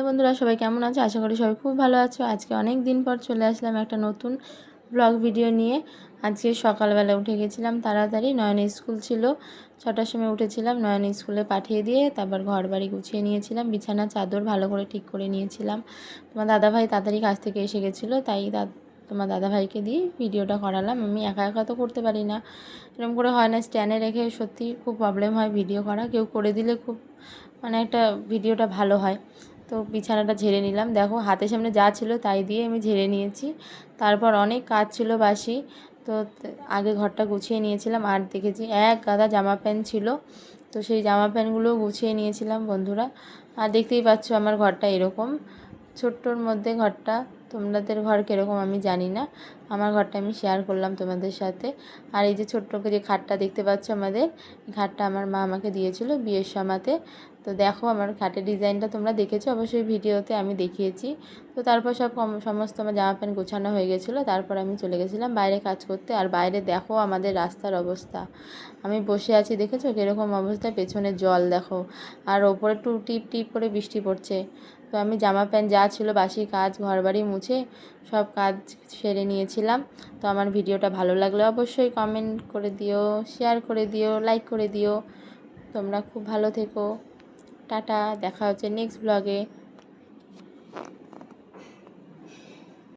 Hello বন্ধুরা, সবাই কেমন আছো? আশা করি সবাই খুব ভালো আছো। আজকে অনেক দিন পর চলে আসলাম একটা নতুন ব্লগ ভিডিও নিয়ে। আজকে সকালবেলা উঠে গেছিলাম তাড়াতাড়ি নয়ন স্কুল ছিল। ছটার সময় উঠেছিলাম, নয়ন স্কুলে পাঠিয়ে দিয়ে তারপর ঘর বাড়ি গুছিয়ে নিয়েছিলাম। বিছানা, চাদর ভালো করে ঠিক করে নিয়েছিলাম। তোমার দাদাভাই তাড়াতাড়ি কাছ থেকে এসে গেছিল, তাই তোমার দাদাভাইকে দিয়ে ভিডিওটা করালাম। আমি একা একা তো করতে পারি না। এরকম করে হয় না স্ট্যান্ডে রেখে সত্যি খুব প্রবলেম হয় ভিডিও করা। কেউ করে দিলে খুব মানে একটা ভিডিওটা ভালো হয়। তো বিছানাটা ঝেড়ে নিলাম। দেখো হাতের সামনে যা ছিল তাই দিয়ে আমি ঝেড়ে নিয়েছি। তারপর অনেক কাজ ছিল বাসি। তো আগে ঘরটা গুছিয়ে নিয়েছিলাম আর দেখেছি এক গাদা জামা প্যান্ট ছিল। তো সেই জামা প্যান্টগুলোও গুছিয়ে নিয়েছিলাম বন্ধুরা। আর দেখতেই পাচ্ছ আমার ঘরটা এরকম। ছোট্টর মধ্যে ঘরটা, তোমাদের ঘর কীরকম আমি জানি না। আমার ঘরটা আমি শেয়ার করলাম তোমাদের সাথে। আর এই যে ছোট্ট যে খাটটা দেখতে পাচ্ছ আমাদের খাটটা আমার মা আমাকে দিয়েছিল বিয়ের সময়তে। তো দেখো আমার খাটের ডিজাইনটা তোমরা দেখেছ, অবশ্যই ভিডিওতে আমি দেখিয়েছি। তো তারপর সব সমস্ত আমার জামা প্যান্ট গোছানো হয়ে গেছিল, তারপর আমি চলে গেছিলাম বাইরে কাজ করতে। আর বাইরে দেখো আমাদের রাস্তার অবস্থা। আমি বসে আছি, দেখেছ কীরকম অবস্থা? পেছনে জল দেখো। আর ওপরে টু টিপ টিপ করে বৃষ্টি পড়ছে। তো আমি জামা প্যান্ট যা ছিল, বাসি কাজ ঘর বাড়ি মুছে সব কাজ সেরে নিয়েছিলাম। তো আমার ভিডিওটা ভালো লাগলে অবশ্যই কমেন্ট করে দিও শেয়ার করে দিও লাইক করে দিও। তোমরা খুব ভালো থেকো। টাটা, দেখা হচ্ছে নেক্সট ব্লগে